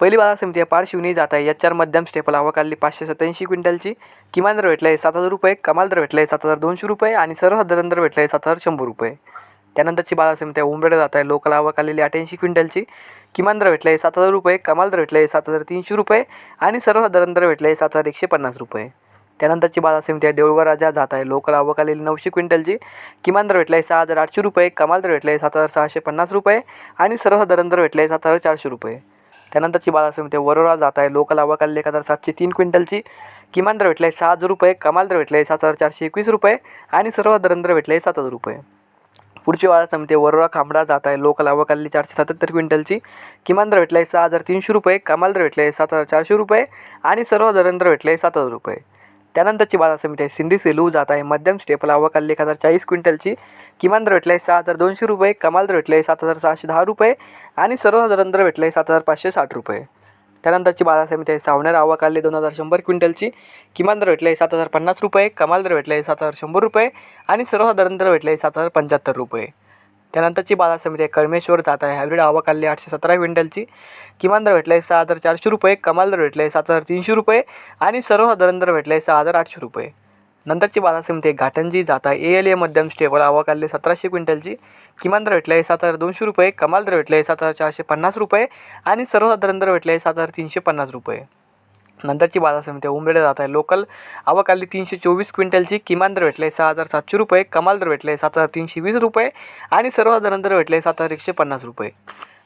पहिली बाजार समिती आहे पारशिवनी जात आहे. याच्यावर मध्यम स्टेपल आवक पाचशे सत्याऐंशी क्विंटलची. किमान दर भेटला आहे सात हजार रुपये कमाल दर भेटला आहे सात हजार दोनशे रुपये आणि सर्वसाधारण दर भेटला आहे सात हजार शंभर रुपये. त्यानंतरची बाजार समिती आहे उंबरडे जात आहे. लोकल आवक आलेली क्विंटलची. किमान दर भेटला आहे सात हजार रुपये कमाल दर भेटला आहे सात हजार तीनशे रुपये आणि सर्वसाधारण दर भेटला आहे सात हजार एकशे पन्नास रुपये. त्यानंतरची बाजार समिती आहे देऊळगाव राजा जात आहे. लोकल आवक आलेली नऊशे क्विंटलची. किमान दर भेटला आहे सहा हजार आठशे रुपये कमाल दर भेटला आहे सात हजार सहाशे पन्नास रुपये आणि सर्वसाधारण दर भेटला आहे सात हजार चारशे रुपये. त्यानंतरची बाजार समिती वरोरा जात आहे लोकल आवक एक हजार सातशे तीन क्विंटलची. किमान दर भेटला आहे सहा हजार रुपये कमाल दर भेटला आहे सात हजार चारशे एकवीस रुपये आणि सर्व दर भेटला आहे सात हजार रुपये. पुढची बाजार समिती वरोरा खांबडा जात आहे लोकल आवक चारशे सत्याहत्तर क्विंटलची. किमान दर भेटला आहे सहा हजार तीनशे रुपये कमाल दर भेटला आहे सात हजार चारशे रुपये आणि सर्व दर भेटला आहे सात हजार रुपये. त्यानंतरची बाजार समिती आहे. सिंधी सेलू जात आहे. मध्यम स्टेपल आवक एक हजार चाळीस क्विंटलची किमान दर भेटला आहे सहा हजार दोनशे रुपये. कमाल दर भेटला आहे सात हजार सहाशे दहा रुपये. आणि सर्वसाधारण दर भेटला आहे सात हजार पाचशे साठ रुपये. त्यानंतरची बाजार समिती आहे. सावनेर आवक दोन हजार शंभर क्विंटलची किमान दर भेटला आहे सात हजार पन्नास रुपये. कमाल दर भेटला आहे सात हजार शंभर रुपये. आणि सर्वसाधारण दर भेटला आहे सात हजार पंच्याहत्तर रुपये. त्यानंतरची बाजार समिती आहे. कळमेश्वर जात आहे. हायब्रिड आवक काढली आठशे सतरा क्विंटलची. किमान दर भेटला आहे सहा हजार चारशे रुपये. कमाल दर भेटला आहे सात हजार तीनशे रुपये. आणि सर्वसाधारण दर भेटला आहे सहा हजार आठशे रुपये. नंतरची बाजार समिती आहे. घाटंजी जात आहे. ए एल ए मध्यम स्टेबल आवक काढली सतराशे क्विंटलची. किमान दर भेटला आहे सात हजार दोनशे रुपये. कमाल दर भेटला आहे सात हजार चारशे पन्नास रुपये. आणि सर्वसाधारण दर भेटला आहे सात हजार तीनशे पन्नास रुपये. नंतरची बाजार समिती उमरेडे जात आहे. लोकल आवक आली तीनशे चोवीस क्विंटलची. किमान दर भेटले सहा हजार सातशे रुपये. कमाल दर भेटले सात हजार तीनशे वीस रुपये. आणि सर्वसाधारण दर भेटले सात हजार एकशे पन्नास रुपये.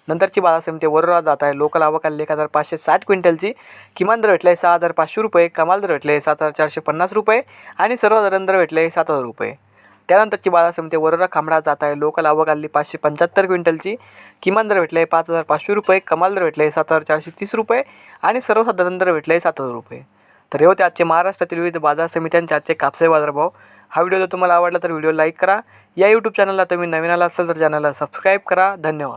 नंतरची बाजार समिती वरोरा जात आहे. लोकल आवक आली एक हजार पाचशे साठ क्विंटलची. किमान दर भेटले सहा हजार पाचशे रुपये. कमाल दर भेटले सात हजार चारशे पन्नास रुपये. आणि सर्वसाधारण दर भेटले सात हजार रुपये. त्यानंतरची बाजार समिती वरोरा खांबडा जात आहे. लोकल आवक आली पाचशे पंच्याहत्तर क्विंटलची. किमान दर भेटले पाच हजार पाचशे रुपये. कमाल दर भेटले सात हजार चारशे तीस रुपये. आणि सर्वसाधारण दर भेटले सात हजार रुपये. तर हे होते आजचे महाराष्ट्रातील विविध बाजार समित्यांचे आजचे कापसे बाजारभाव. हा व्हिडिओ जर तुम्हाला आवडला तर व्हिडिओ लाईक करा. या यूट्यूब चॅनलला तुम्ही नवीन आला असाल तर चॅनलला सबस्क्राईब करा. धन्यवाद.